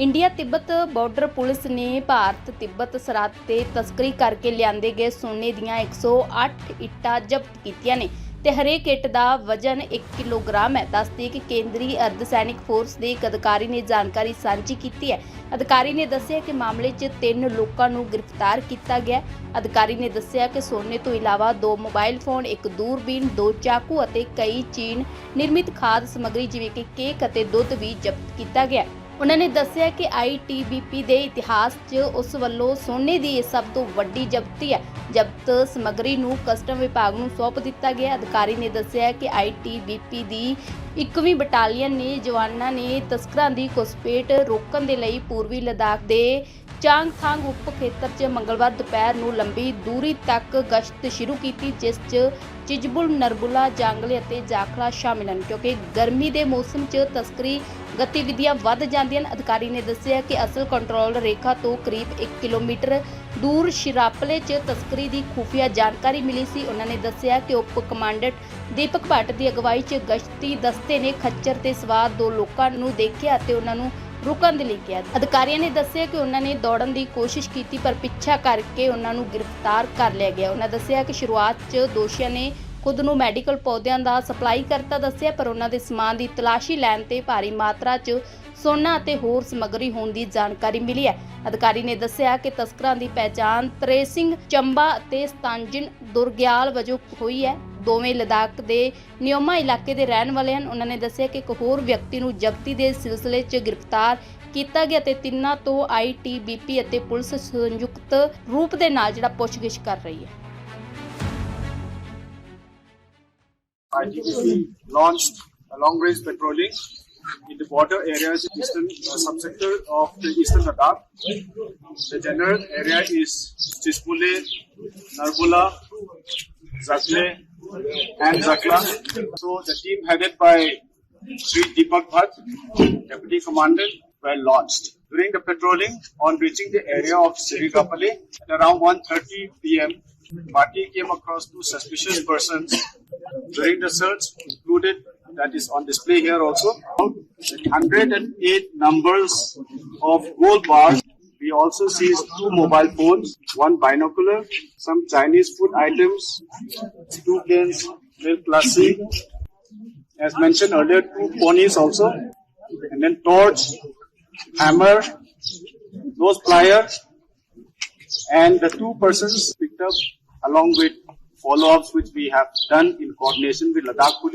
India Tibet border police ਨੇ ਭਾਰਤ ਤਿੱਬਤ ਸਰਹੱਦ ਤੇ ਤਸਕਰੀ ਕਰਕੇ ਲਿਆਂਦੇ ਗਏ ਸੋਨੇ ਦੀਆਂ 108 ਇੱਟਾਂ ਜ਼ਬਤ ਕੀਤੀਆਂ ਨੇ ਤੇ ਹਰੇਕ ਇੱਟ ਦਾ ਵਜ਼ਨ 1 ਕਿਲੋਗ੍ਰਾਮ ਹੈ। ਦੱਸਦੇ ਕਿ ਕੇਂਦਰੀ ਅਰਧ ਸੈਨਿਕ ਫੋਰਸ ਦੇ ਇੱਕ ਅਧਿਕਾਰੀ ਨੇ ਜਾਣਕਾਰੀ ਸਾਂਝੀ ਕੀਤੀ ਹੈ। ਅਧਿਕਾਰੀ ਨੇ ਦੱਸਿਆ ਕਿ ਮਾਮਲੇ 'ਚ ਤਿੰਨ ਲੋਕਾਂ ਨੂੰ ਗ੍ਰਿਫਤਾਰ ਕੀਤਾ ਗਿਆ ਅਧਿਕਾਰੀ ਨੇ ਦੱਸਿਆ ਕਿ ਸੋਨੇ ਤੋਂ ਇਲਾਵਾ ਦੋ ਮੋਬਾਈਲ ਫੋਨ, ਇੱਕ ਦੂਰਬੀਨ, ਦੋ ਚਾਕੂ ਅਤੇ ਕਈ ਚੀਨ ਨਿਰਮਿਤ ਖਾਦ ਸਮੱਗਰੀ ਜਿਵੇਂ ਕਿ ਕੇਕ ਅਤੇ ਦੁੱਧ ਵੀ ਜ਼ਬਤ ਕੀਤਾ ਗਿਆ ਉਹਨਾਂ ਨੇ ਦੱਸਿਆ ਕਿ ਆਈਟੀਬੀਪੀ ਦੇ ਇਤਿਹਾਸ 'ਚ ਉਸ ਵੱਲੋਂ ਸੋਨੇ ਦੀ ਇਹ ਸਭ ਤੋਂ ਵੱਡੀ ਜ਼ਬਤੀ ਹੈ। ਜ਼ਬਤ ਸਮੱਗਰੀ ਨੂੰ ਕਸਟਮ ਵਿਭਾਗ ਨੂੰ ਸੌਂਪ ਦਿੱਤਾ ਗਿਆ। ਅਧਿਕਾਰੀ ਨੇ ਦੱਸਿਆ ਕਿ ਆਈਟੀਬੀਪੀ ਦੀ 21ਵੀਂ ਬਟਾਲੀਅਨ ਨੇ ਜਵਾਨਾਂ ਨੇ ਤਸਕਰਾਂ ਦੀ ਘੁਸਪੈਠ ਰੋਕਣ ਦੇ ਲਈ ਪੂਰਬੀ ਲਦਾਖ ਦੇ ਚਾਂਗਥਾਂਗ ਉਪ ਖੇਤਰ 'ਚ ਮੰਗਲਵਾਰ ਦੁਪਹਿਰ ਨੂੰ ਲੰਬੀ ਦੂਰੀ ਤੱਕ ਗਸ਼ਤ ਸ਼ੁਰੂ ਕੀਤੀ, ਜਿਸ 'ਚ ਚਿਜਬੁਲ, ਨਰਬੁਲਾ, ਜਾਂਗਲੇ ਅਤੇ ਜਾਖਲਾ ਸ਼ਾਮਿਲ ਹਨ। ਕਿਉਂਕਿ ਗਰਮੀ ਦੇ ਮੌਸਮ 'ਚ ਤਸਕਰੀ ਗਤੀਵਿਧੀਆਂ ਵੱਧ ਜਾਂਦੀਆਂ ਹਨ। ਅਧਿਕਾਰੀ ਨੇ ਦੱਸਿਆ ਕਿ ਅਸਲ ਕੰਟਰੋਲ ਰੇਖਾ ਤੋਂ ਕਰੀਬ 1 ਕਿਲੋਮੀਟਰ ਦੂਰ ਸ਼ਿਰਾਪਲੇ 'ਚ ਤਸਕਰੀ ਦੀ ਖੁਫੀਆ ਜਾਣਕਾਰੀ ਮਿਲੀ ਸੀ। ਉਹਨਾਂ ਨੇ ਦੱਸਿਆ ਕਿ ਉਪ ਕਮਾਂਡੈਂਟ ਦੀਪਕ ਭੱਟ ਦੀ ਅਗਵਾਈ 'ਚ ਗਸ਼ਤੀ ਦਸਤੇ ਨੇ ਖੱਚਰ ਤੇ ਸਵਾਰ ਦੋ ਲੋਕਾਂ ਨੂੰ ਦੇਖਿਆ ਅਤੇ ਉਹਨਾਂ ਨੂੰ ਰੁਕਣ ਦੇ ਲਈ ਕਿਹਾ। ਅਧਿਕਾਰੀਆਂ ਨੇ ਦੱਸਿਆ ਕਿ ਉਹਨਾਂ ਨੇ ਦੌੜਨ ਦੀ ਕੋਸ਼ਿਸ਼ ਕੀਤੀ, ਪਰ ਪਿੱਛਾ ਕਰਕੇ ਉਹਨਾਂ ਨੂੰ ਗ੍ਰਿਫਤਾਰ ਕਰ ਲਿਆ ਗਿਆ। ਉਹਨਾਂ ਦੱਸਿਆ ਕਿ ਸ਼ੁਰੂਆਤ 'ਚ ਦੋਸ਼ੀਆਂ ਨੇ ਖੁਦ ਨੂੰ ਮੈਡੀਕਲ ਪੌਦਿਆਂ ਦਾ ਸਪਲਾਈ ਕਰਤਾ ਦੱਸਿਆ, ਪਰ ਉਹਨਾਂ ਦੇ ਸਮਾਨ ਦੀ ਤਲਾਸ਼ੀ ਲੈਣ ਤੇ ਭਾਰੀ ਮਾਤਰਾ 'ਚ ਸੋਨਾ ਅਤੇ ਹੋਰ ਸਮੱਗਰੀ ਹੋਣ ਦੀ ਜਾਣਕਾਰੀ ਮਿਲੀ ਹੈ। ਅਧਿਕਾਰੀ ਨੇ ਦੱਸਿਆ ਕਿ ਤਸਕਰਾਂ ਦੀ ਪਹਿਚਾਣ ਤਰੇ ਸਿੰਘ ਚੰਬਾ ਅਤੇ ਸਤਾਂਜਨ ਦੁਰਗਿਆਲ ਵਜੋਂ ਹੋਈ ਹੈ। ਦੋਵੇਂ ਲਦਾਖ ਦੇ ਨਿਯਮਾ ਇਲਾਕੇ ਦੇ ਰਹਿਣ ਵਾਲੇ ਹਨ ਉਹਨਾਂ ਨੇ ਦੱਸਿਆ ਕਿ ਇੱਕ ਹੋਰ ਵਿਅਕਤੀ ਨੂੰ ਜ਼ਬਤੀ ਦੇ ਸਿਲਸਿਲੇ 'ਚ ਗ੍ਰਿਫਤਾਰ ਕੀਤਾ ਗਿਆ ਤੇ ਤਿੰਨਾਂ ਤੋਂ ਆਈਟੀਬੀਪੀ ਅਤੇ ਪੁਲਿਸ ਸੰਯੁਕਤ ਰੂਪ ਦੇ ਨਾਲ ਜਿਹੜਾ ਪੁੱਛਗਿੱਛ ਕਰ ਰਹੀ ਹੈ ITBP launched a long-range patrolling in the border areas, eastern uh, subsector of the eastern Ladakh. The general area is Chispule, Narbula, Zakle, and Zakla. So the team headed by Sri Deepak Bhatt, Deputy Commander, were launched. During the patrolling, on reaching the area of Sirigapale at around 1.30 p.m., party came across two suspicious persons. During the search, included that is on display here also, 108 numbers of gold bars. Also sees two mobile phones, one binocular, some Chinese food items, two cans milk lassi, as mentioned earlier, two ponies also, and then torch, hammer, those pliers, and the two persons picked up along with follow-ups which we have done in coordination with Ladakh Police.